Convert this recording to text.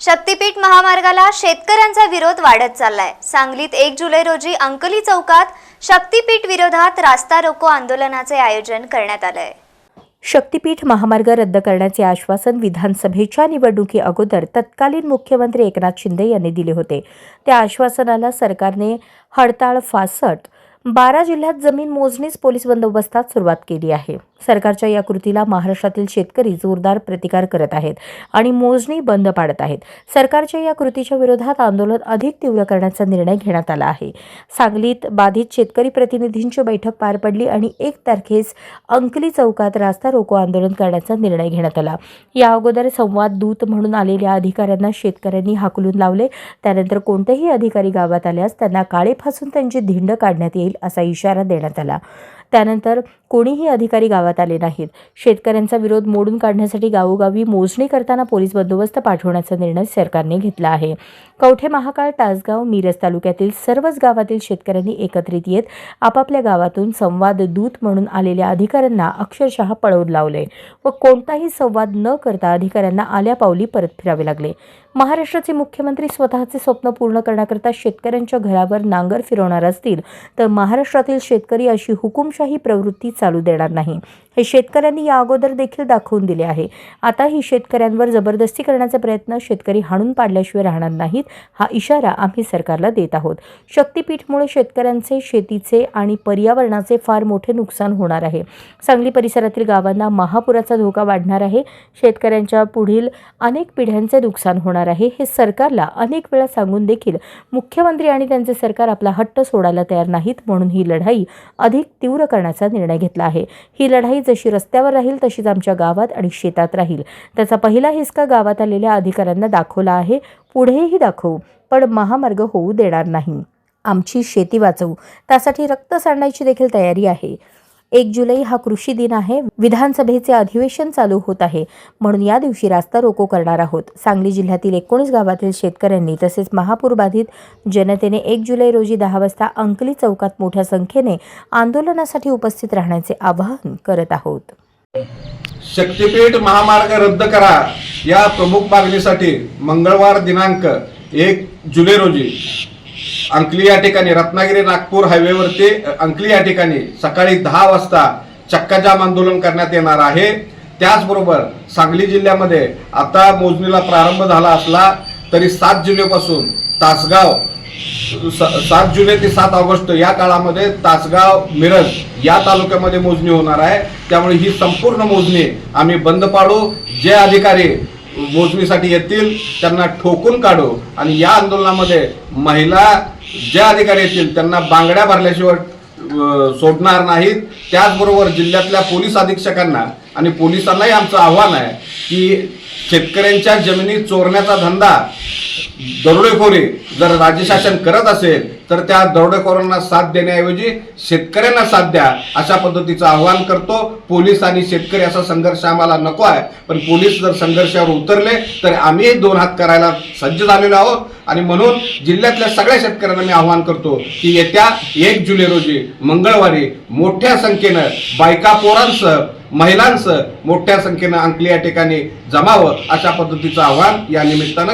शक्तीपीठ महामार्गाला शेतकऱ्यांचा विरोध वाढत चाललाय. सांगलीत एक जुलै रोजी अंकली चौकात शक्तीपीठ विरोधात रास्ता रोको आंदोलनाचे आयोजन करण्यात आलंय. शक्तीपीठ महामार्ग रद्द करण्याचे आश्वासन विधानसभेच्या निवडणुकी अगोदर तत्कालीन मुख्यमंत्री एकनाथ शिंदे यांनी दिले होते. त्या आश्वासनाला सरकारने हडताळ फासट बारा जिल्ह्यात जमीन मोजणीच पोलीस बंदोबस्तात सुरुवात केली आहे. सरकारच्या या कृतीला महाराष्ट्रातील शेतकरी जोरदार प्रतिकार करत आहेत आणि मोजणी बंद पाडत आहेत. सरकारच्या या कृतीच्या विरोधात आंदोलन अधिक तीव्र करण्याचा निर्णय घेण्यात आला आहे. सांगलीत बाधित शेतकरी प्रतिनिधींची बैठक पार पडली आणि एक तारखेस अंकली चौकात रास्ता रोको आंदोलन करण्याचा निर्णय घेण्यात आला. या अगोदर संवाद दूत म्हणून आलेल्या अधिकाऱ्यांना शेतकऱ्यांनी हाकलून लावले. त्यानंतर कोणतेही अधिकारी गावात आल्यास त्यांना काळे फासून त्यांची धिंड काढण्यात येईल. असा इशारा देण्यात आला. त्यानंतर कोणीही अधिकारी गावात आले नाहीत. शेतकऱ्यांचा विरोध मोडून काढण्यासाठी गावोगावी मोजणी करताना पोलीस बंदोबस्त पाठवण्याचा निर्णय सरकारने घेतला आहे. कवठे महाकाळ तासगाव मिरज तालुक्यातील सर्वच गावातील शेतकऱ्यांनी एकत्रित येत आपापल्या गावातून संवाद दूत म्हणून आलेल्या अधिकाऱ्यांना अक्षरशः पळवून लावले व कोणताही संवाद न करता अधिकाऱ्यांना आल्या पावली परत फिरावे लागले. महाराष्ट्राचे मुख्यमंत्री स्वतःचे स्वप्न पूर्ण करण्याकरता शेतकऱ्यांच्या घरावर नांगर फिरवणार असतील तर महाराष्ट्रातील शेतकरी अशी हुकुमशाही प्रवृत्ती चालू देणार नाही. हे शेतकऱ्यांनी या अगोदर देखील दाखवून दिले आहे. आताही शेतकऱ्यांवर जबरदस्ती करण्याचा प्रयत्न शेतकरी हाणून पाडल्याशिवाय राहणार नाहीत हा इशारा आम्ही सरकारला देत आहोत. शक्तीपीठमुळे शेतकऱ्यांचे शेतीचे आणि पर्यावरणाचे फार मोठे नुकसान होणार आहे. सांगली परिसरातील गावांना महापुराचा धोका वाढणार आहे. शेतकऱ्यांच्या पुढील अनेक पिढ्यांचे नुकसान होणार आहे. हे सरकारला अनेक वेळा सांगून देखील मुख्यमंत्री आणि त्यांचे सरकार आपला हट्ट सोडायला तयार नाहीत म्हणून ही लढाई अधिक तीव्र करण्याचा निर्णय घेतला आहे. ही लढाई जशी रस्त्यावर राहील तशीच आमच्या गावात आणि शेतात राहील. त्याचा पहिला हिसका गावात आलेल्या अधिकाऱ्यांना दाखवला आहे. पुढेही दाखवू पण महामार्ग होऊ देणार नाही. आमची शेती वाचवू त्यासाठी रक्त सांडण्याची देखील तयारी आहे. एक जुलै हा कृषी दिन आहे. विधानसभेचे अधिवेशन चालू होत आहे. म्हणून या दिवशी रास्ता रोको करणार आहोत. सांगली जिल्ह्यातील एकोणीस गावातील शेतकऱ्यांनी तसेच महापूर बाधित जनतेने एक जुलै रोजी दहा वाजता अंकली चौकात मोठ्या संख्येने आंदोलनासाठी उपस्थित राहण्याचे आवाहन करत आहोत. शक्तीपीठ महामार्ग रद्द करा. या प्रमुख मागणीसाठी मंगळवार दिनांक एक जुलै रोजी अंकली या ठिकाणी रत्नागिरी नागपूर हायवेवरती अंकली या ठिकाणी सकाळी दहा वाजता चक्काजाम आंदोलन करण्यात येणार आहे. त्याचबरोबर सांगली जिल्ह्यामध्ये आता मोजणीला प्रारंभ झाला असला तरी सात जुलैपासून तासगाव स- सात जुलै ते सात ऑगस्ट या काळामध्ये तासगाव मिरज या तालुक्यामध्ये मोजणी होणार आहे. त्यामुळे ही संपूर्ण मोजणी आम्ही बंद पाडू. जे अधिकारी मोजणीसाठी येतील त्यांना ठोकून काढू. आणि या आंदोलनामध्ये महिला ज्या अधिकारी येतील त्यांना बांगड्या भरल्याशिवाय सोडणार नाहीत. त्याचबरोबर जिल्ह्यातल्या पोलीस अधीक्षकांना आणि पोलिसांनाही आमचं आव्हान आहे की शेतकऱ्यांच्या जमिनी चोरण्याचा धंदा दरोडेखोरी जर राज्य शासन करत असेल तर त्या दरोडेखोरांना साथ देण्याऐवजी शेतकऱ्यांना साथ द्या अशा पद्धतीचं आवाहन करतो. पोलीस आणि शेतकरी असा संघर्ष आम्हाला नको आहे. पण पोलीस जर संघर्षावर उतरले तर आम्ही दोन हात करायला सज्ज झालेलो आहोत. आणि म्हणून जिल्ह्यातल्या सगळ्या शेतकऱ्यांना मी आवाहन करतो की येत्या एक जुलै रोजी मंगळवारी मोठ्या संख्येनं बायका पोरांसह महिलांसह मोठ्या संख्येनं अंकली या ठिकाणी जमावं अशा पद्धतीचं आव्हान या निमित्तानं